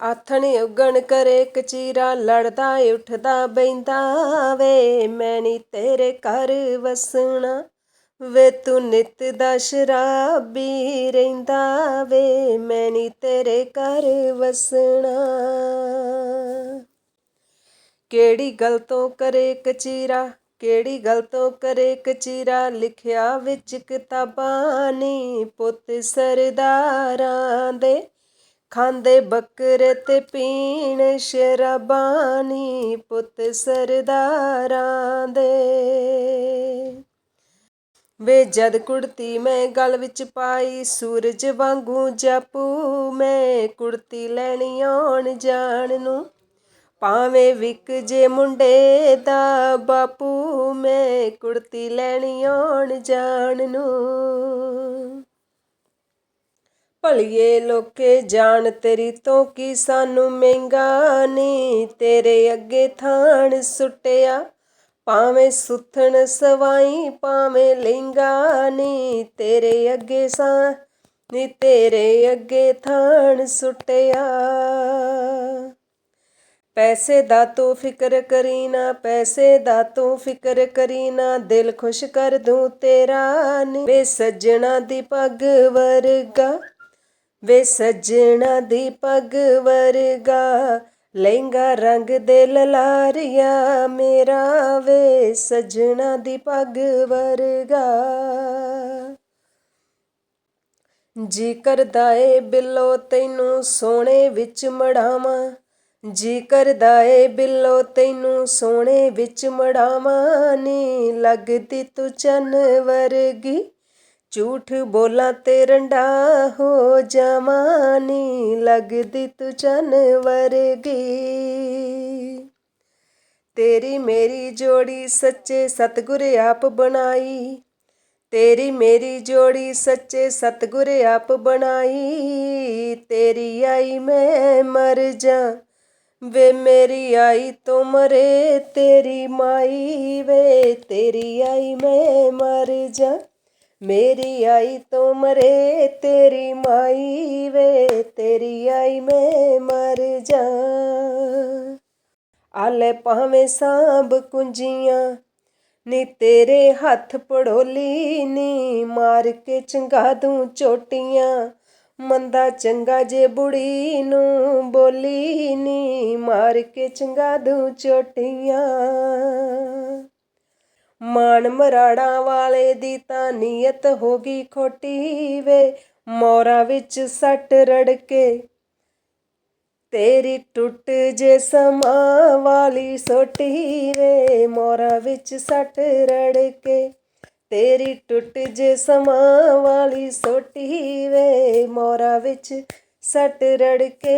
ਆਥਣ ਉਗਣ ਕਰੇ ਕਚੀਰਾ ਲੜਦਾ, ਉੱਠਦਾ ਬੈਂਦਾ ਵੇ। ਮੈਂ ਨੀ ਤੇਰੇ ਘਰ ਵਸਣਾ ਵੇ, ਤੂੰ ਨਿਤ ਦਾ ਸ਼ਰਾਬੀ ਰਹਿੰਦਾ ਵੇ। ਮੈਂ ਨੀ ਤੇਰੇ ਘਰ ਵਸਣਾ। ਕਿਹੜੀ ਗੱਲ ਤੋਂ ਕਰੇ ਕਚੀਰਾ ਕਿਹੜੀ ਗੱਲ ਤੋਂ ਕਰੇ ਕਚੀਰਾ ਲਿਖਿਆ ਵਿੱਚ ਕਿਤਾਬਾਂ ਨੀ ਪੁੱਤ ਸਰਦਾਰਾਂ ਦੇ। ਖਾਂਦੇ ਬੱਕਰ ਤੇ ਪੀਣ ਸ਼ਰਾਬਾਂ ਪੁੱਤ ਸਰਦਾਰਾਂ ਦੇ। ਵੇ ਜਦ ਕੁੜਤੀ ਮੈਂ ਗਲ ਵਿੱਚ ਪਾਈ, ਸੂਰਜ ਵਾਂਗੂ ਜਾਪੂ ਮੈਂ, ਕੁੜਤੀ ਲੈਣੀ ਆਉਣ ਜਾਣ ਨੂੰ। ਭਾਵੇਂ ਵਿਕ ਜੇ ਮੁੰਡੇ ਦਾ ਬਾਪੂ, ਮੈਂ ਕੁੜਤੀ ਲੈਣੀ ਆਉਣ ਜਾਣ ਨੂੰ। ਭਲੀਏ ਲੋਕੇ, ਜਾਣ ਤੇਰੀ ਤੋਂ ਕੀ ਸਾਨੂੰ ਮਹਿੰਗਾ? ਨੀ ਤੇਰੇ ਅੱਗੇ ਥਾਣ ਸੁੱਟਿਆ। ਭਾਵੇਂ ਸੁਥਣ ਸਵਾਈ, ਭਾਵੇਂ ਲਹਿੰਗਾ। ਨੀ ਤੇਰੇ ਅੱਗੇ ਸਾਂ, ਨੀ ਤੇਰੇ ਅੱਗੇ ਥਾਣ ਸੁੱਟਿਆ। ਪੈਸੇ ਦਾ ਤੂੰ ਫਿਕਰ ਕਰੀ ਨਾ, ਪੈਸੇ ਦਾ ਤੂੰ ਫਿਕਰ ਕਰੀ ਨਾ। ਦਿਲ ਖੁਸ਼ ਕਰ ਦੂੰ ਤੇਰਾ ਨੀ। ਵੇ ਸੱਜਣਾ ਦੀ ਪੱਗ ਵਰਗਾ। ਵੇ ਸੱਜਣਾ ਦੀ ਪੱਗ ਵਰਗਾ, ਲਹਿੰਗਾ ਰੰਗ ਦੇ ਲਲਾਰੀਆ ਮੇਰਾ ਵੇ ਸੱਜਣਾ ਦੀ ਪੱਗ ਵਰਗਾ। ਜੀ ਕਰਦਾ ਏ ਬਿੱਲੋ ਤੈਨੂੰ ਸੋਹਣੇ ਵਿੱਚ ਮੜਾਵਾਂ, ਜੀ ਕਰਦਾ ਏ ਬਿੱਲੋ ਤੈਨੂੰ ਸੋਹਣੇ ਵਿੱਚ ਮੜਾਵਾਂ, ਨੀ ਲੱਗਦੀ ਤੂੰ ਚੰਨ ਵਰਗੀ। ਝੂਠ ਬੋਲਾਂ ਤੇ ਰੰਡਾ ਹੋ ਜਾਵਾਂ ਨੀ ਲੱਗਦੀ ਤੂੰ ਚਨ ਵਰਗੀ। ਤੇਰੀ ਮੇਰੀ ਜੋੜੀ ਸੱਚੇ ਸਤਗੁਰ ਆਪ ਬਣਾਈ, ਤੇਰੀ ਮੇਰੀ ਜੋੜੀ ਸੱਚੇ ਸਤਗੁਰ ਆਪ ਬਣਾਈ। ਤੇਰੀ ਆਈ ਮੈਂ ਮਰ ਜਾ, ਵੇ ਮੇਰੀ ਆਈ ਤੋਂ ਮਰੇ, ਤੇਰੀ ਮਾਈ ਵੇ, ਤੇਰੀ ਆਈ ਮੈਂ ਮਰ ਜਾ। ਮੇਰੀ ਆਈ ਤੋਂ ਮਰੇ, ਤੇਰੀ ਮਾਈ ਵੇ, ਤੇਰੀ ਆਈ ਮੈਂ ਮਰ ਜਾ। ਆਲੇ ਭਾਵੇਂ ਸਾਂਭ ਕੁੰਜੀਆਂ, ਨੀ ਤੇਰੇ ਹੱਥ ਪੜੋਲੀ, ਨੀ ਮਾਰ ਕੇ ਚੰਗਾ ਦੂੰ ਚੋਟੀਆਂ। ਮੰਦਾ ਚੰਗਾ ਜੇ ਬੁੜੀ ਨੂੰ ਬੋਲੀ, ਨੀ ਮਾਰ ਕੇ ਚੰਗਾ ਦੂੰ ਚੋਟੀਆਂ। ਮਾਣ ਮਰਾੜਾਂ ਵਾਲੇ ਦੀ ਤਾਂ ਨੀਅਤ ਹੋ ਗਈ ਖੋਟੀ ਵੇ। ਮੋਰਾ ਵਿੱਚ ਸੱਟ ਰੜ ਕੇ ਤੇਰੀ ਟੁੱਟ ਜੇ ਸਮਾ ਵਾਲੀ ਸੋਟੀ ਵੇ। ਮੋਰਾ ਵਿੱਚ ਸੱਟ ਰੜ ਕੇ ਤੇਰੀ ਟੁੱਟ ਜੇ ਸਮਾ ਵਾਲੀ ਸੋਟੀ ਵੇ। ਮੋਰਾ ਵਿੱਚ ਸੱਟ ਰੜ ਕੇ